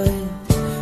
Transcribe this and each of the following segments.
ย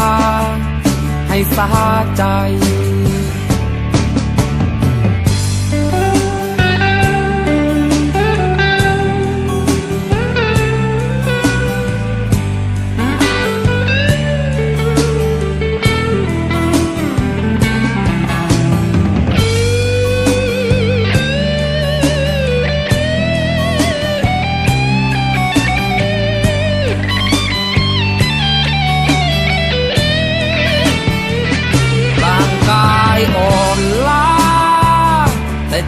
า ให้สา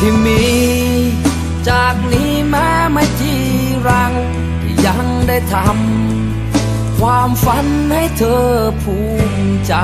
ที่มี จากนี้แม้ไม่จีรัง ยังได้ทำความฝันให้เธอภูมิใจ